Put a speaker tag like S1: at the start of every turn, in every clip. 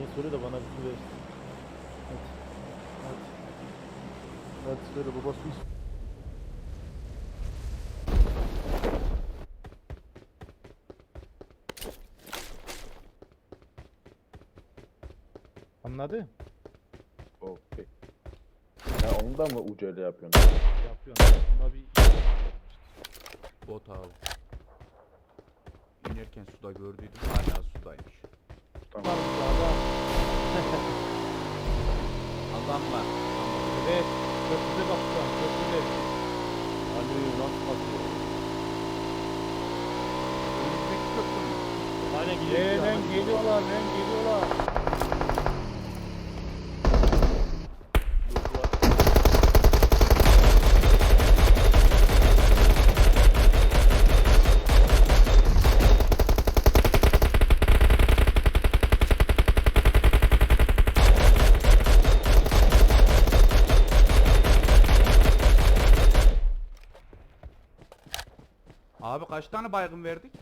S1: Niye söyle de bana bir su versin. Hadi. Hadi. Hadi söyle baba su istiyor. Anladı?
S2: Okey. Ya onu da mı ucuyla yapıyorsun?
S1: Yapıyorsun. Aslında bir
S3: Bot abi. İnerken suda gördüydüm hala sudaymış.
S2: Tamam.
S3: Adam var.
S1: Evet. Köprüde bak şu an. Köprüde.
S2: Hani nasıl bakıyor?
S3: Önümüzdeki köprü mü?
S1: Aynen gidiyor. Lan geliyorlar lan geliyorlar.
S3: Abi kaç tane baygın verdik?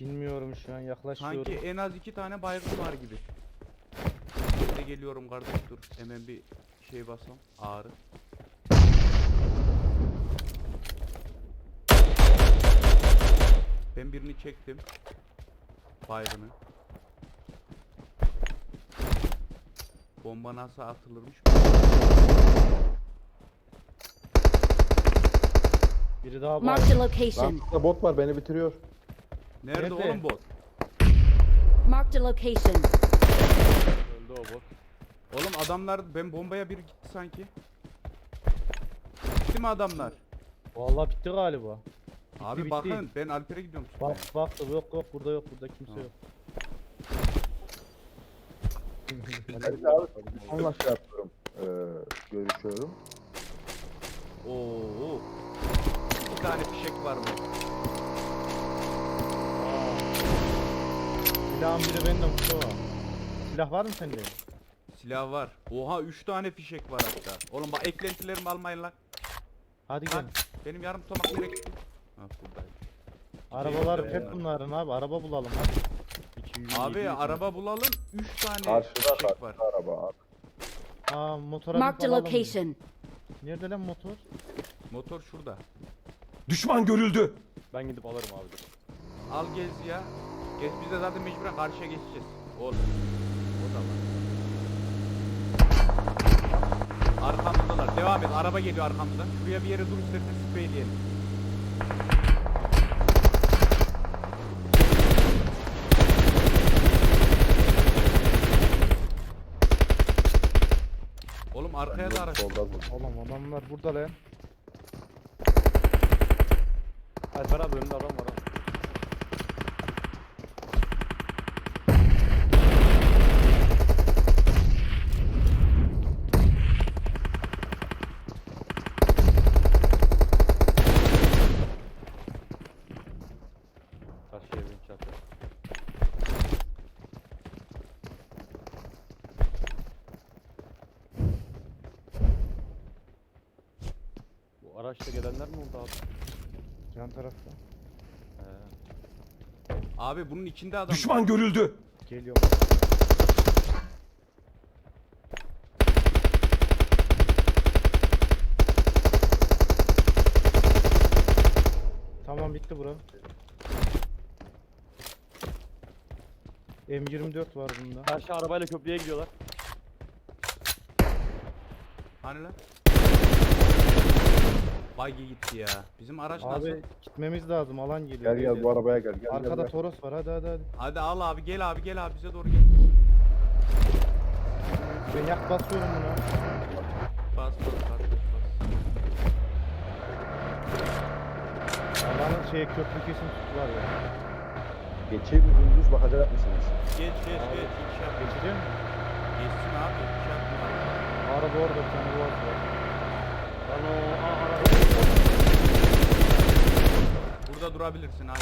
S1: Bilmiyorum şu an yaklaşıyorum.
S3: Sanki en az iki tane baygın var gibi. De geliyorum kardeş dur. Hemen bir şey basalım. Ağrı. Ben birini çektim. Baygını. Bomba nasıl atılırmış?
S1: Biri daha var.
S4: Marked a
S2: Lan
S4: location.
S2: burada bot var beni bitiriyor.
S3: Nerede,
S1: Nerede?
S3: oğlum bot?
S4: Marked a location.
S1: Öldü o bot.
S3: Oğlum adamlar ben bombaya bir gitti sanki. Gitti mi adamlar?
S1: Vallahi bitti galiba.
S3: Abi
S1: bitti.
S3: bakın ben Alper'e gidiyorum.
S1: Bak bak yok yok burada yok burada kimse yok.
S2: Hadi abi onunla şey yapıyorum. Ee, görüşüyorum.
S3: Oo. İki tane fişek var mı?
S1: Silahın biri bende Mustafa. Silah var mı sende?
S3: Silah var. Oha 3 tane fişek var hatta. Oğlum bak eklentilerimi almayın lan.
S1: Hadi gel.
S3: Lan benim yarım tomak nereye gitti? Ha buradayım.
S1: Arabalar hep
S3: bunlar.
S1: bunların abi. Araba bulalım hadi.
S3: Abi araba bulalım 3 tane
S2: Karşıda
S3: fişek var.
S2: karşıda araba.
S1: Aa motora
S4: Marked
S1: binip
S4: a
S1: alalım.
S4: location.
S1: Nerede lan motor?
S3: Motor şurada.
S5: Düşman görüldü.
S6: Ben gidip alırım abi.
S3: Al gez ya. Gez biz de zaten mecburen karşıya geçeceğiz. Oğlum. O da var. Arkamızdalar. Devam et. Araba geliyor arkamızdan. Şuraya bir yere dur istersen spreyleyelim. Oğlum arkaya da araç.
S1: Oğlum adamlar burada lan.
S6: Alper abi önümde adam var ha. Karşı evin çatı. Bu araçta gelenler mi oldu abi?
S1: Yan tarafta.
S6: He.
S3: Abi bunun içinde adam. var.
S5: Düşman görüldü.
S1: Geliyor. Tamam bitti bura. M24 var bunda.
S6: Karşı arabayla köprüye gidiyorlar.
S3: Hani lan? Buggy gitti ya. Bizim araç nasıl?
S1: Abi gitmemiz lazım alan geliyor.
S2: Gel gel bu arabaya gel. gel
S1: Arkada
S2: gel.
S1: Toros var hadi hadi hadi.
S3: Hadi al abi gel abi gel abi bize doğru gel.
S1: Ben yak basıyorum buna.
S3: Bas bas kardeş bas.
S1: Alanın şey köprü kesin var ya.
S2: Geçeyim mi gündüz bakacak mısınız?
S3: Geç geç şart geç.
S1: Geçecek mi?
S3: Geçsin abi. iki şart var.
S1: Araba orada bir tane var.
S3: Burada durabilirsin abi.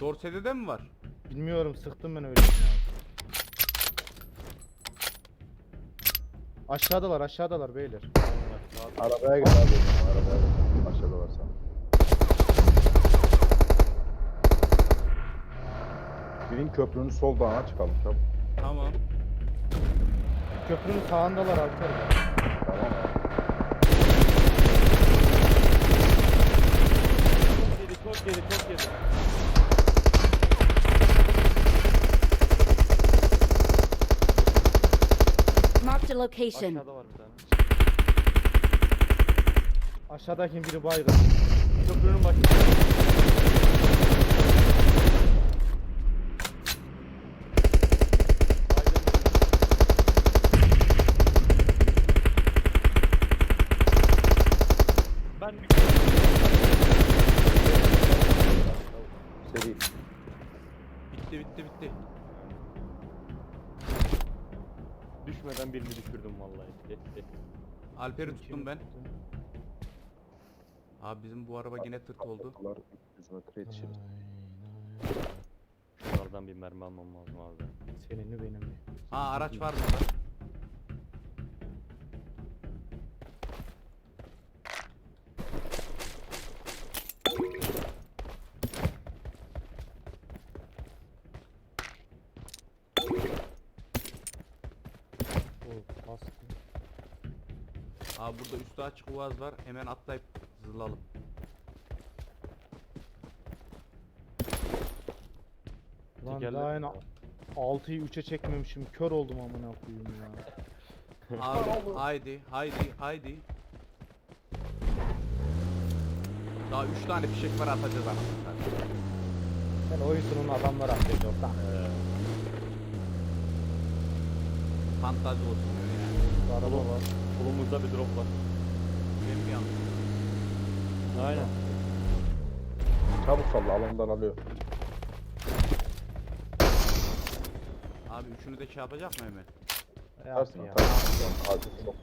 S3: Dorsede'de mi var?
S1: Bilmiyorum sıktım ben öyle. Aşağıdalar aşağıdalar beyler.
S2: Arabaya gel abi. Arabaya gel. Aşağıda varsa. Birin köprünün sol dağına çıkalım çabuk.
S3: Tamam.
S1: Köprünün sağındalar abi.
S2: Tamam.
S6: Çok yedi çok yedi çok yedi.
S4: Marked a location.
S6: Aşağıda var bir tane.
S1: Aşağıdaki biri baygın.
S6: Köprünün başında. Ben bir
S2: Seri.
S3: Bitti bitti bitti.
S6: Düşmeden birini düşürdüm vallahi.
S3: Alper'i tuttum ben. Abi bizim bu araba yine tırt oldu.
S2: Kapılar 300 metre yetişiriz.
S6: Şunlardan bir mermi almam lazım abi.
S1: Senin mi benim mi?
S3: Aa araç var burada. Abi burada üstü açık uaz var. Hemen atlayıp zırlalım.
S1: Lan
S6: Tekerlek
S1: daha
S6: mi
S1: yine
S6: var?
S1: 6'yı 3'e çekmemişim. Kör oldum amına koyayım ya.
S3: Abi haydi haydi haydi. Daha 3 tane fişek var atacağız anasını.
S1: Sen oyun sonunu adamlar atlayacak lan.
S3: Fantazi olsun
S1: araba var.
S6: Kolumuzda bir drop var.
S3: Ben bir yanlış.
S6: Aynen.
S2: Çabuk salla alandan alıyor.
S3: Abi üçünü de şey yapacak mı hemen?
S1: Yaptı
S2: Tersin
S1: ya.
S2: tersin. Acil çok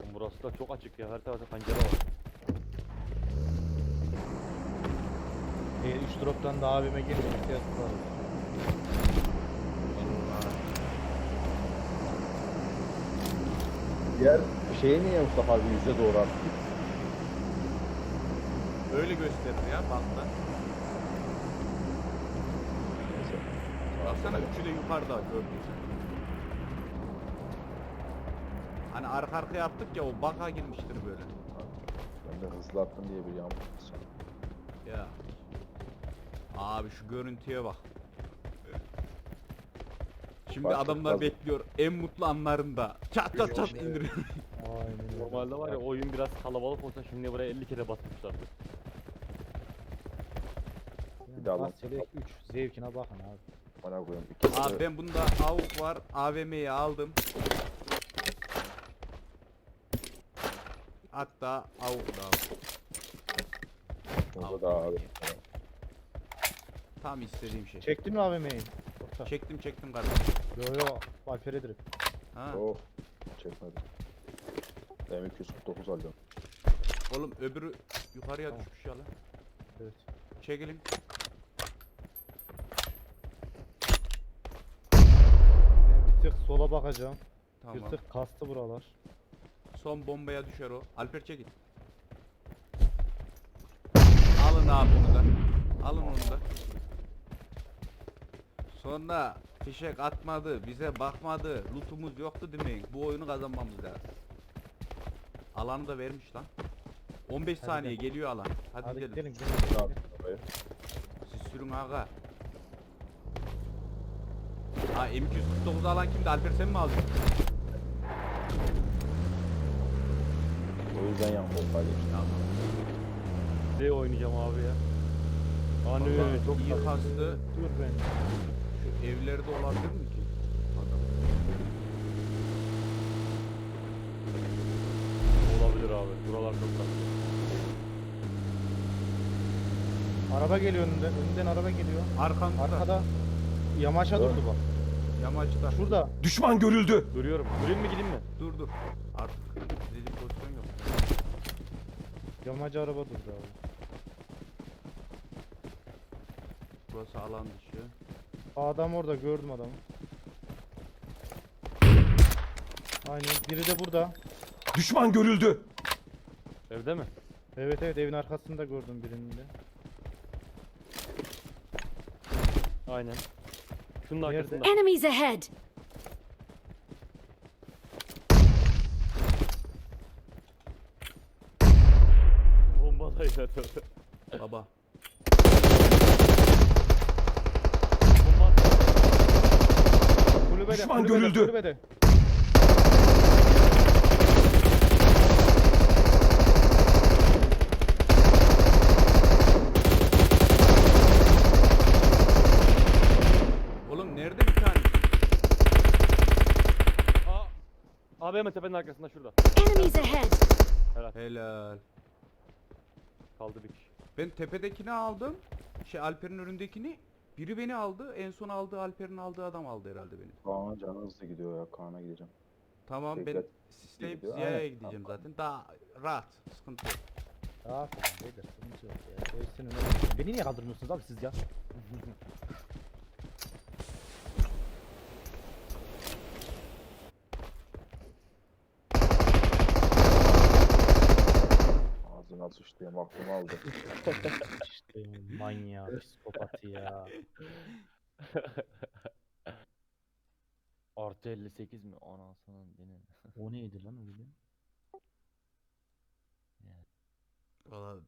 S6: Oğlum Burası da çok açık ya. Her tarafta pencere var.
S1: E, 3 drop'tan da abime gelip ihtiyaç var.
S2: Diğer şeye niye Mustafa abi yüze doğru attı?
S3: Öyle gösterir ya.
S2: Neyse.
S3: Baksana üçü de yukarıda gördün sen. Hani arka arkaya attık ya o baka girmiştir böyle.
S2: Ben de hızlı attım diye bir yağmur.
S3: Ya. Abi şu görüntüye bak. Şimdi
S2: Bak,
S3: adamlar
S2: fazla.
S3: bekliyor en mutlu anlarında. Çat çat çat indiriyor.
S1: Aynen öyle.
S6: Normalde var ya oyun biraz kalabalık olsa şimdi buraya 50 kere basmışlardı.
S2: Bir daha lan.
S1: Selek 3 zevkine bakın abi.
S2: Bana koyayım. İkisi
S3: Abi
S2: de
S3: ben bunda AUK var. AVM'yi aldım. Hatta AUK da aldım.
S2: burada da abi.
S3: Tam istediğim şey.
S1: Çektin mi AVM'yi? Yoksa?
S3: Çektim çektim kardeşim.
S1: Yo yo. Alper'e direkt.
S3: Ha.
S2: Oh. Çekmedim. M249 alıyorum.
S3: Oğlum öbürü yukarıya
S1: Tamam.
S3: düşmüş ya lan.
S1: Evet.
S3: Çekilin.
S1: Ben bir tık sola bakacağım.
S3: Tamam.
S1: Bir tık kastı buralar.
S3: Son bombaya düşer o. Alper çekil. Alın abi onu da. Alın onu da. Sonra fişek atmadı, bize bakmadı, lootumuz yoktu demeyin. Bu oyunu kazanmamız lazım. Alanı da vermiş lan. 15
S1: Hadi
S3: saniye
S1: gidelim.
S3: geliyor alan. Hadi,
S1: Hadi
S3: gidelim.
S1: gidelim. Gidelim.
S3: Siz sürün aga. Ha M249 alan kimdi? Alper sen mi aldın?
S2: O yüzden yan koltuğa geçtim.
S3: Tamam.
S6: Ne oynayacağım abi ya? Anı
S3: Vallahi
S6: çok
S3: iyi kastı.
S1: Dur ben.
S3: Şu evlerde olabilir mi ki? Adam.
S6: olabilir abi. Buralar çok tatlı.
S1: Araba geliyor önünden. Önünden araba geliyor.
S3: Arkamda.
S1: Arkada yamaça
S2: Dur.
S1: durdu bak.
S3: Yamaçta.
S1: Şurada.
S5: Düşman görüldü.
S6: Duruyorum. Durayım mı gideyim mi?
S3: Dur dur. Artık dediğim pozisyon yok.
S1: Yamacı araba durdu abi.
S3: Burası alan dışı.
S1: Adam orada gördüm adamı. Aynen biri de burada.
S5: Düşman görüldü.
S6: Evde mi?
S1: Evet evet evin arkasında gördüm birini de.
S6: Aynen. Şunun
S1: Nerede?
S6: arkasında.
S4: Enemies ahead!
S6: Bomba da yine
S3: Baba.
S6: Bomba attı.
S1: Kulübede,
S5: Düşman görüldü.
S1: kulübede.
S3: Oğlum nerede bir tane?
S6: Aa. Abi hemen tepenin arkasında şurada.
S4: Enemies ahead!
S3: Helal.
S6: Kaldı bir kişi.
S3: Ben tepedekini aldım. Şey Alper'in önündekini. Biri beni aldı. En son aldığı Alper'in aldığı adam aldı herhalde beni.
S2: Kaan'a canı hızlı gidiyor ya. Kaan'a gideceğim.
S3: Tamam ben
S2: Dikkat.
S3: sisleyip
S2: Gidiyor.
S3: Ziya'ya
S2: Aynen.
S3: gideceğim zaten. Daha rahat. Sıkıntı yok.
S1: Aferin beyler sıkıntı yok ya. Ölsün önemli. Beni niye kaldırmıyorsunuz abi siz ya?
S2: Sıçtığım aklımı aldı.
S1: İşte manyak, psikopatı ya.
S6: Artı 58 mi? Anasının dinin.
S1: O neydi lan öyle?
S3: Valla